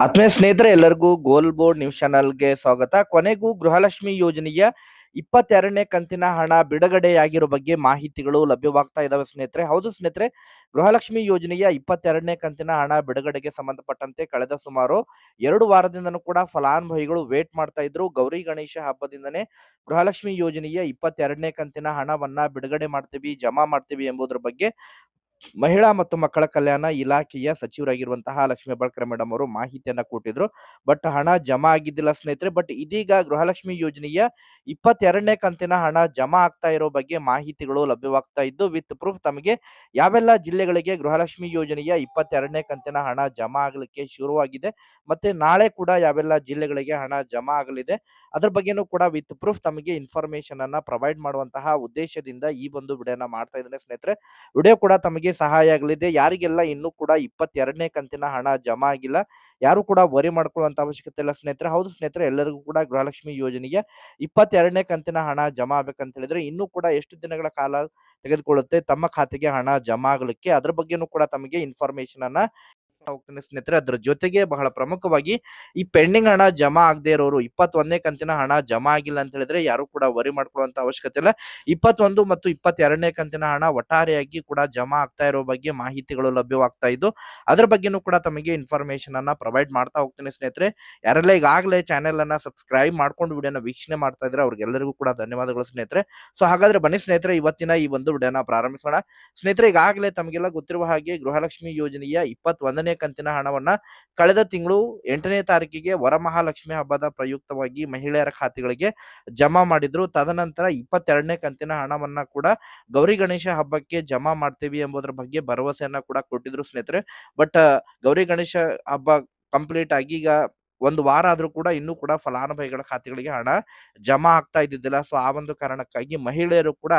ಆತ್ಮೀಯ ಸ್ನೇಹಿತರೆ, ಎಲ್ಲರಿಗೂ ಗೋಲ್ ಬೋರ್ಡ್ ನ್ಯೂಸ್ ಚಾನಲ್ಗೆ ಸ್ವಾಗತ. ಕೊನೆಗೂ ಗೃಹಲಕ್ಷ್ಮಿ ಯೋಜನೆಯ ಇಪ್ಪತ್ತೆರಡನೇ ಕಂತಿನ ಹಣ ಬಿಡುಗಡೆಯಾಗಿರೋ ಬಗ್ಗೆ ಮಾಹಿತಿಗಳು ಲಭ್ಯವಾಗ್ತಾ ಇದಾವೆ ಸ್ನೇಹಿತರೆ. ಹೌದು ಸ್ನೇಹಿತರೆ, ಗೃಹಲಕ್ಷ್ಮಿ ಯೋಜನೆಯ ಇಪ್ಪತ್ತೆರಡನೇ ಕಂತಿನ ಹಣ ಬಿಡುಗಡೆಗೆ ಸಂಬಂಧಪಟ್ಟಂತೆ ಕಳೆದ ಸುಮಾರು ಎರಡು ವಾರದಿಂದನೂ ಕೂಡ ಫಲಾನುಭವಿಗಳು ವೇಟ್ ಮಾಡ್ತಾ ಇದ್ರು. ಗೌರಿ ಗಣೇಶ ಹಬ್ಬದಿಂದನೇ ಗೃಹಲಕ್ಷ್ಮಿ ಯೋಜನೆಯ ಇಪ್ಪತ್ತೆರಡನೇ ಕಂತಿನ ಹಣವನ್ನ ಬಿಡುಗಡೆ ಮಾಡ್ತೀವಿ, ಜಮಾ ಮಾಡ್ತೀವಿ ಎಂಬುದರ ಬಗ್ಗೆ ಮಹಿಳಾ ಮತ್ತು ಮಕ್ಕಳ ಕಲ್ಯಾಣ ಇಲಾಖೆಯ ಸಚಿವರಾಗಿರುವಂತಹ ಲಕ್ಷ್ಮಿ ಹೆಬ್ಬಾಳ್ಕರ್ ಮೇಡಮ್ ಅವರು ಮಾಹಿತಿಯನ್ನ ಕೊಟ್ಟಿದ್ರು. ಬಟ್ ಹಣ ಜಮಾ ಆಗಿದ್ದಿಲ್ಲ ಸ್ನೇಹಿತರೆ, ಬಟ್ ಇದೀಗ ಗೃಹಲಕ್ಷ್ಮಿ ಯೋಜನೆಯ ಇಪ್ಪತ್ತೆರಡನೇ ಕಂತಿನ ಹಣ ಜಮಾ ಆಗ್ತಾ ಇರೋ ಬಗ್ಗೆ ಮಾಹಿತಿಗಳು ಲಭ್ಯವಾಗ್ತಾ ಇದ್ದು, ವಿತ್ ಪ್ರೂಫ್ ತಮಗೆ ಯಾವೆಲ್ಲ ಜಿಲ್ಲೆಗಳಿಗೆ ಗೃಹಲಕ್ಷ್ಮಿ ಯೋಜನೆಯ ಇಪ್ಪತ್ತೆರಡನೇ ಕಂತಿನ ಹಣ ಜಮಾ ಆಗಲಿಕ್ಕೆ ಶುರುವಾಗಿದೆ ಮತ್ತೆ ನಾಳೆ ಕೂಡ ಯಾವೆಲ್ಲ ಜಿಲ್ಲೆಗಳಿಗೆ ಹಣ ಜಮಾ ಆಗಲಿದೆ, ಅದ್ರ ಬಗ್ಗೆನೂ ಕೂಡ ವಿತ್ ಪ್ರೂಫ್ ತಮಗೆ ಇನ್ಫಾರ್ಮೇಶನ್ ಅನ್ನ ಪ್ರೊವೈಡ್ ಮಾಡುವಂತಹ ಉದ್ದೇಶದಿಂದ ಈ ಒಂದು ವಿಡಿಯೋನ ಮಾಡ್ತಾ ಇದ್ದೇನೆ ಸ್ನೇಹಿತರೆ. ವಿಡಿಯೋ ಕೂಡ ತಮಗೆ ಸಹಾಯ ಆಗಲಿದೆ, ಯಾರಿಗೆಲ್ಲ ಇನ್ನೂ ಕೂಡ ಇಪ್ಪತ್ತೆರಡನೇ ಕಂತಿನ ಹಣ ಜಮಾ ಆಗಿಲ್ಲ, ಯಾರು ಕೂಡ ವರಿ ಮಾಡ್ಕೊಳ್ಳುವಂತ ಅವಶ್ಯಕತೆ ಇಲ್ಲ. ಸ್ನೇಹಿತರೆ, ಹೌದು ಸ್ನೇಹಿತರೆ, ಎಲ್ಲರಿಗೂ ಕೂಡ ಗೃಹಲಕ್ಷ್ಮಿ ಯೋಜನೆಗೆ ಇಪ್ಪತ್ತೆರಡನೇ ಕಂತಿನ ಹಣ ಜಮಾ ಆಗ್ಬೇಕಂತ ಹೇಳಿದ್ರೆ ಇನ್ನೂ ಕೂಡ ಎಷ್ಟು ದಿನಗಳ ಕಾಲ ತೆಗೆದುಕೊಳ್ಳುತ್ತೆ, ತಮ್ಮ ಖಾತೆಗೆ ಹಣ ಜಮಾ ಆಗಲಿಕ್ಕೆ, ಅದ್ರ ಬಗ್ಗೆನೂ ಕೂಡ ತಮಗೆ ಇನ್ಫಾರ್ಮೇಶನ್ ಅನ್ನ ಹೋಗ್ತೀನಿ ಸ್ನೇಹಿತರೆ, ಅದ್ರ ಜೊತೆಗೆ ಬಹಳ ಪ್ರಮುಖವಾಗಿ ಈ ಪೆಂಡಿಂಗ್ ಹಣ ಜಮಾ ಆಗದೆ ಇರೋರು, ಇಪ್ಪತ್ತೊಂದನೇ ಕಂತಿನ ಹಣ ಜಮಾ ಆಗಿಲ್ಲ ಅಂತ ಹೇಳಿದ್ರೆ ಯಾರು ಕೂಡ ವರಿ ಮಾಡ್ಕೊಳ್ಳುವಂತ ಅವಶ್ಯಕತೆ ಇಲ್ಲ. ಇಪ್ಪತ್ತೊಂದು ಮತ್ತು ಇಪ್ಪತ್ತೆರಡನೇ ಕಂತಿನ ಹಣ ಒಟ್ಟಾರೆಯಾಗಿ ಕೂಡ ಜಮಾ ಆಗ್ತಾ ಇರೋ ಬಗ್ಗೆ ಮಾಹಿತಿಗಳು ಲಭ್ಯವಾಗ್ತಾ ಇದ್ದು, ಅದ್ರ ಬಗ್ಗೆನೂ ಕೂಡ ತಮಗೆ ಇನ್ಫಾರ್ಮೇಶನ್ ಅನ್ನ ಪ್ರೊವೈಡ್ ಮಾಡ್ತಾ ಹೋಗ್ತೇನೆ ಸ್ನೇಹಿತರೆ. ಯಾರೆಲ್ಲ ಈಗಾಗಲೇ ಚಾನೆಲ್ ಅನ್ನ ಸಬ್ಸ್ಕ್ರೈಬ್ ಮಾಡ್ಕೊಂಡು ವಿಡಿಯೋನ ವೀಕ್ಷಣೆ ಮಾಡ್ತಾ ಇದ್ರೆ ಅವ್ರಿಗೆಲ್ಲರಿಗೂ ಕೂಡ ಧನ್ಯವಾದಗಳು ಸ್ನೇಹಿತರೆ. ಸೊ ಹಾಗಾದ್ರೆ ಬನ್ನಿ ಸ್ನೇಹಿತರೆ, ಇವತ್ತಿನ ಈ ಒಂದು ವಿಡಿಯೋನ ಪ್ರಾರಂಭಿಸೋಣ. ಸ್ನೇಹಿತರೆ, ಈಗಾಗಲೇ ತಮಗೆಲ್ಲ ಗೊತ್ತಿರುವ ಹಾಗೆ ಗೃಹಲಕ್ಷ್ಮಿ ಯೋಜನೆಯ ಇಪ್ಪತ್ತೊಂದನೇ ಕಂತಿನ ಹಣವನ್ನ ಕಳೆದ ತಿಂಗಳು ಎಂಟನೇ ತಾರೀಕಿಗೆ ವರಮಹಾಲಕ್ಷ್ಮಿ ಹಬ್ಬದ ಪ್ರಯುಕ್ತವಾಗಿ ಮಹಿಳೆಯರ ಖಾತೆಗಳಿಗೆ ಜಮಾ ಮಾಡಿದ್ರು. ತದನಂತರ ಇಪ್ಪತ್ತೆರಡನೇ ಕಂತಿನ ಹಣವನ್ನ ಕೂಡ ಗೌರಿ ಗಣೇಶ ಹಬ್ಬಕ್ಕೆ ಜಮಾ ಮಾಡ್ತೀವಿ ಎಂಬುದರ ಬಗ್ಗೆ ಭರವಸೆಯನ್ನ ಕೂಡ ಕೊಟ್ಟಿದ್ರು ಸ್ನೇಹಿತರೆ. ಬಟ್ ಗೌರಿ ಗಣೇಶ ಹಬ್ಬ ಕಂಪ್ಲೀಟ್ ಆಗಿ ಈಗ ಒಂದು ವಾರ ಆದ್ರೂ ಕೂಡ ಇನ್ನೂ ಕೂಡ ಫಲಾನುಭವಿಗಳ ಖಾತೆಗಳಿಗೆ ಹಣ ಜಮಾ ಆಗ್ತಾ ಇದ್ದಿದ್ದಿಲ್ಲ. ಸೊ, ಆ ಒಂದು ಕಾರಣಕ್ಕಾಗಿ ಮಹಿಳೆಯರು ಕೂಡ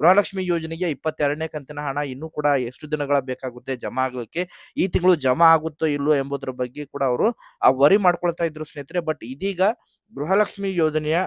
ಗೃಹಲಕ್ಷ್ಮಿ ಯೋಜನೆಗೆ ಇಪ್ಪತ್ತೆರಡನೇ ಕಂತಿನ ಹಣ ಇನ್ನೂ ಕೂಡ ಎಷ್ಟು ದಿನಗಳ ಬೇಕಾಗುತ್ತೆ ಜಮಾ ಆಗಲಿಕ್ಕೆ, ಈ ತಿಂಗಳು ಜಮಾ ಆಗುತ್ತೋ ಇಲ್ಲೋ ಎಂಬುದರ ಬಗ್ಗೆ ಕೂಡ ಅವರು ಆ ವರಿ ಮಾಡ್ಕೊಳ್ತಾ ಇದ್ರು ಸ್ನೇಹಿತರೆ. ಬಟ್ ಇದೀಗ ಗೃಹಲಕ್ಷ್ಮಿ ಯೋಜನೆಯ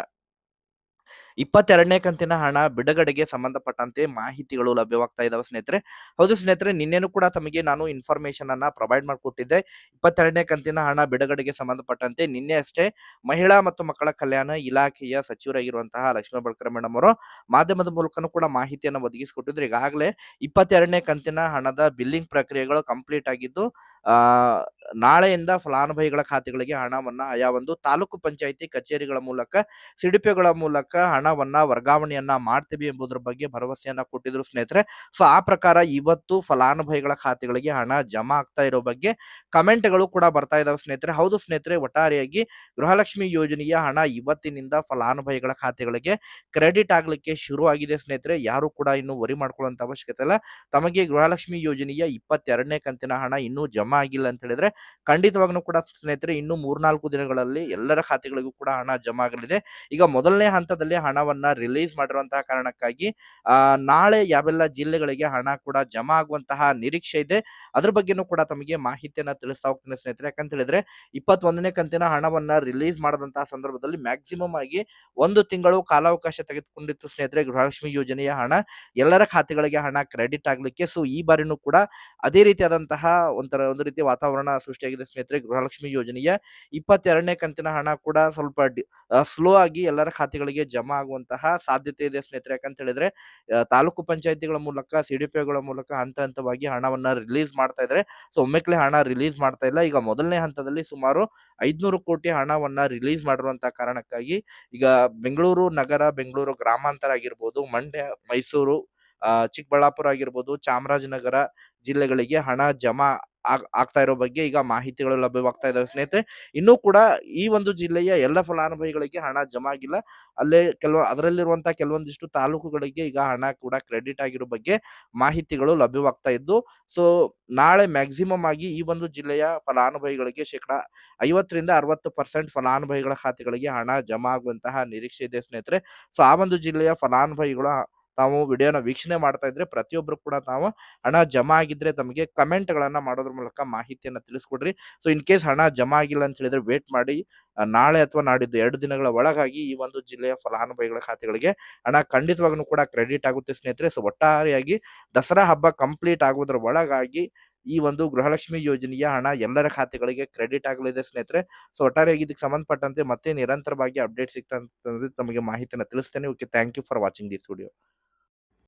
ಇಪ್ಪತ್ತೆರಡನೇ ಕಂತಿನ ಹಣ ಬಿಡುಗಡೆಗೆ ಸಂಬಂಧಪಟ್ಟಂತೆ ಮಾಹಿತಿಗಳು ಲಭ್ಯವಾಗ್ತಾ ಇದಾವೆ ಸ್ನೇಹಿತರೆ. ಹೌದು ಸ್ನೇಹಿತರೆ, ನಿನ್ನೆನೂ ಕೂಡ ತಮಗೆ ನಾನು ಇನ್ಫಾರ್ಮೇಶನ್ ಅನ್ನ ಪ್ರೊವೈಡ್ ಮಾಡಿಕೊಟ್ಟಿದ್ದೆ. ಇಪ್ಪತ್ತೆರಡನೇ ಕಂತಿನ ಹಣ ಬಿಡುಗಡೆಗೆ ಸಂಬಂಧಪಟ್ಟಂತೆ ನಿನ್ನೆ ಅಷ್ಟೇ ಮಹಿಳಾ ಮತ್ತು ಮಕ್ಕಳ ಕಲ್ಯಾಣ ಇಲಾಖೆಯ ಸಚಿವರಾಗಿರುವಂತಹ ಲಕ್ಷ್ಮೀ ಬಳ್ಕರ್ ಮೇಡಮ್ ಅವರು ಮಾಧ್ಯಮದ ಮೂಲಕನೂ ಕೂಡ ಮಾಹಿತಿಯನ್ನು ಒದಗಿಸಿಕೊಟ್ಟಿದ್ರು. ಈಗಾಗಲೇ ಇಪ್ಪತ್ತೆರಡನೇ ಕಂತಿನ ಹಣದ ಬಿಲ್ಲಿಂಗ್ ಪ್ರಕ್ರಿಯೆಗಳು ಕಂಪ್ಲೀಟ್ ಆಗಿದ್ದು ನಾಳೆಯಿಂದ ಫಲಾನುಭವಿಗಳ ಖಾತೆಗಳಿಗೆ ಹಣವನ್ನ ಆಯಾ ಒಂದು ತಾಲೂಕು ಪಂಚಾಯಿತಿ ಕಚೇರಿಗಳ ಮೂಲಕ, ಸಿಡಿಪಿಗಳ ಮೂಲಕ ಹಣವನ್ನ ವರ್ಗಾವಣೆಯನ್ನ ಮಾಡ್ತೀವಿ ಎಂಬುದರ ಬಗ್ಗೆ ಭರವಸೆಯನ್ನ ಕೊಟ್ಟಿದ್ರು ಸ್ನೇಹಿತರೆ. ಸೊ ಆ ಪ್ರಕಾರ ಇವತ್ತು ಫಲಾನುಭವಿಗಳ ಖಾತೆಗಳಿಗೆ ಹಣ ಜಮಾ ಆಗ್ತಾ ಇರೋ ಬಗ್ಗೆ ಕಮೆಂಟ್ಗಳು ಕೂಡ ಬರ್ತಾ ಇದಾವೆ ಸ್ನೇಹಿತರೆ. ಹೌದು ಸ್ನೇಹಿತರೆ, ಒಟ್ಟಾರೆಯಾಗಿ ಗೃಹಲಕ್ಷ್ಮಿ ಯೋಜನೆಯ ಹಣ ಇವತ್ತಿನಿಂದ ಫಲಾನುಭವಿಗಳ ಖಾತೆಗಳಿಗೆ ಕ್ರೆಡಿಟ್ ಆಗ್ಲಿಕ್ಕೆ ಶುರು ಆಗಿದೆ ಸ್ನೇಹಿತರೆ. ಯಾರು ಕೂಡ ಇನ್ನು ವರಿ ಮಾಡ್ಕೊಳ್ಳುವಂತ ಅವಶ್ಯಕತೆ ಇಲ್ಲ. ತಮಗೆ ಗೃಹಲಕ್ಷ್ಮಿ ಯೋಜನೆಯ ಇಪ್ಪತ್ತೆರಡನೇ ಕಂತಿನ ಹಣ ಇನ್ನೂ ಜಮಾ ಆಗಿಲ್ಲ ಅಂತ ಹೇಳಿದ್ರೆ ಖಂಡಿತವಾಗ್ಲೂ ಕೂಡ ಸ್ನೇಹಿತರೆ, ಇನ್ನು ಮೂರ್ನಾಲ್ಕು ದಿನಗಳಲ್ಲಿ ಎಲ್ಲರ ಖಾತೆಗಳಿಗೂ ಕೂಡ ಹಣ ಜಮಾ ಆಗಲಿದೆ ಈಗ ಮೊದಲನೇ ಹಂತದಲ್ಲಿ ಹಣವನ್ನ ರಿಲೀಸ್ ಮಾಡಿರುವಂತಹ ಕಾರಣಕ್ಕಾಗಿ ನಾಳೆ ಯಾವೆಲ್ಲ ಜಿಲ್ಲೆಗಳಿಗೆ ಹಣ ಕೂಡ ಜಮಾ ಆಗುವಂತಹ ನಿರೀಕ್ಷೆ ಇದೆ, ಅದ್ರ ಬಗ್ಗೆನೂ ಕೂಡ ತಮಗೆ ಮಾಹಿತಿಯನ್ನ ತಿಳಿಸ್ತಾ ಹೋಗ್ತೀನಿ ಸ್ನೇಹಿತರೆ. ಯಾಕಂತ ಹೇಳಿದ್ರೆ, ಇಪ್ಪತ್ತೊಂದನೇ ಕಂತಿನ ಹಣವನ್ನ ರಿಲೀಸ್ ಮಾಡದಂತಹ ಸಂದರ್ಭದಲ್ಲಿ ಮ್ಯಾಕ್ಸಿಮಮ್ ಆಗಿ ಒಂದು ತಿಂಗಳು ಕಾಲಾವಕಾಶ ತೆಗೆದುಕೊಂಡಿತ್ತು ಸ್ನೇಹಿತರೆ, ಗೃಹಲಕ್ಷ್ಮಿ ಯೋಜನೆಯ ಹಣ. ಎಲ್ಲರ ಖಾತೆಗಳಿಗೆ ಹಣ ಕ್ರೆಡಿಟ್ ಆಗ್ಲಿಕ್ಕೆ, ಸೊ ಈ ಬಾರಿನೂ ಕೂಡ ಅದೇ ರೀತಿಯಾದಂತಹ ಒಂಥರ, ಒಂದು ರೀತಿ ವಾತಾವರಣ ಸೃಷ್ಟಿಯಾಗಿದೆ. ಸ್ನೇಹಿತರೆ, ಗೃಹಲಕ್ಷ್ಮಿ ಯೋಜನೆಯ ಇಪ್ಪತ್ತೆರಡನೇ ಕಂತಿನ ಹಣ ಕೂಡ ಸ್ವಲ್ಪ ಸ್ಲೋ ಆಗಿ ಎಲ್ಲರ ಖಾತೆಗಳಿಗೆ ಜಮಾ ಆಗುವಂತಹ ಸಾಧ್ಯತೆ ಇದೆ ಸ್ನೇಹಿತರೆ. ಯಾಕಂತ ಹೇಳಿದ್ರೆ ತಾಲೂಕು ಪಂಚಾಯತಿಗಳ ಮೂಲಕ ಸಿಡಿಪಿಗಳ ಮೂಲಕ ಹಂತ ಹಂತವಾಗಿ ಹಣವನ್ನ ರಿಲೀಸ್ ಮಾಡ್ತಾ ಇದ್ದಾರೆ. ಸೊ, ಒಮ್ಮೆಕ್ಲೆ ಹಣ ರಿಲೀಸ್ ಮಾಡ್ತಾ ಇಲ್ಲ. ಈಗ ಮೊದಲನೇ ಹಂತದಲ್ಲಿ ಸುಮಾರು ಐದ್ನೂರು ಕೋಟಿ ಹಣವನ್ನ ರಿಲೀಸ್ ಮಾಡಿರುವಂತಹ ಕಾರಣಕ್ಕಾಗಿ ಈಗ ಬೆಂಗಳೂರು ನಗರ, ಬೆಂಗಳೂರು ಗ್ರಾಮಾಂತರ ಆಗಿರ್ಬೋದು, ಮಂಡ್ಯ, ಮೈಸೂರು ಚಿಕ್ಕಬಳ್ಳಾಪುರ ಆಗಿರ್ಬೋದು, ಚಾಮರಾಜನಗರ ಜಿಲ್ಲೆಗಳಿಗೆ ಹಣ ಜಮಾ ಆಗ್ತಾ ಇರೋ ಬಗ್ಗೆ ಈಗ ಮಾಹಿತಿಗಳು ಲಭ್ಯವಾಗ್ತಾ ಇದಾವೆ. ಸ್ನೇಹಿತರೆ, ಇನ್ನೂ ಕೂಡ ಈ ಒಂದು ಜಿಲ್ಲೆಯ ಎಲ್ಲ ಫಲಾನುಭವಿಗಳಿಗೆ ಹಣ ಜಮಾ ಆಗಿಲ್ಲ ಅಲ್ಲೇ ಕೆಲವ ಅದರಲ್ಲಿರುವಂತಹ ಕೆಲವೊಂದಿಷ್ಟು ತಾಲೂಕುಗಳಿಗೆ ಈಗ ಹಣ ಕೂಡ ಕ್ರೆಡಿಟ್ ಆಗಿರೋ ಬಗ್ಗೆ ಮಾಹಿತಿಗಳು ಲಭ್ಯವಾಗ್ತಾ ಇದ್ದು, ಸೊ ನಾಳೆ ಮ್ಯಾಕ್ಸಿಮಮ್ ಆಗಿ ಈ ಒಂದು ಜಿಲ್ಲೆಯ ಫಲಾನುಭವಿಗಳಿಗೆ ಶೇಕಡ ಐವತ್ತರಿಂದ ಅರವತ್ತು ಪರ್ಸೆಂಟ್ ಫಲಾನುಭವಿಗಳ ಖಾತೆಗಳಿಗೆ ಹಣ ಜಮಾ ಆಗುವಂತಹ ನಿರೀಕ್ಷೆ ಇದೆ ಸ್ನೇಹಿತರೆ. ಸೊ ಆ ಒಂದು ಜಿಲ್ಲೆಯ ಫಲಾನುಭವಿಗಳು ತಾವು ವಿಡಿಯೋನ ವೀಕ್ಷಣೆ ಮಾಡ್ತಾ ಇದ್ರೆ ಪ್ರತಿಯೊಬ್ರು ಕೂಡ ತಾವು ಹಣ ಜಮಾ ಆಗಿದ್ರೆ ತಮಗೆ ಕಮೆಂಟ್ ಗಳನ್ನ ಮಾಡೋದ್ರ ಮೂಲಕ ಮಾಹಿತಿಯನ್ನ ತಿಳಿಸ್ಕೊಡ್ರಿ. ಸೊ, ಇನ್ ಕೇಸ್ ಹಣ ಜಮಾ ಆಗಿಲ್ಲ ಅಂತ ಹೇಳಿದ್ರೆ ವೇಟ್ ಮಾಡಿ. ನಾಳೆ ಅಥವಾ ನಾಡಿದ್ದು ಎರಡು ದಿನಗಳ ಒಳಗಾಗಿ ಈ ಒಂದು ಜಿಲ್ಲೆಯ ಫಲಾನುಭವಿಗಳ ಖಾತೆಗಳಿಗೆ ಹಣ ಖಂಡಿತವಾಗ್ಲೂ ಕೂಡ ಕ್ರೆಡಿಟ್ ಆಗುತ್ತೆ ಸ್ನೇಹಿತರೆ. ಸೊ, ಒಟ್ಟಾರೆಯಾಗಿ ದಸರಾ ಹಬ್ಬ ಕಂಪ್ಲೀಟ್ ಆಗೋದ್ರ ಒಳಗಾಗಿ ಈ ಒಂದು ಗೃಹಲಕ್ಷ್ಮಿ ಯೋಜನೆಯ ಹಣ ಎಲ್ಲರ ಖಾತೆಗಳಿಗೆ ಕ್ರೆಡಿಟ್ ಆಗಲಿದೆ ಸ್ನೇಹಿತರೆ. ಸೊ, ಒಟ್ಟಾರೆಯಾಗಿ ಇದಕ್ಕೆ ಸಂಬಂಧಪಟ್ಟಂತೆ ಮತ್ತೆ ನಿರಂತರವಾಗಿ ಅಪ್ಡೇಟ್ ಸಿಗ್ತಾ ಅಂತಂದ್ರೆ ತಮಗೆ ಮಾಹಿತಿಯನ್ನು ತಿಳಿಸ್ತೇನೆ. Okay, thank you for watching this video.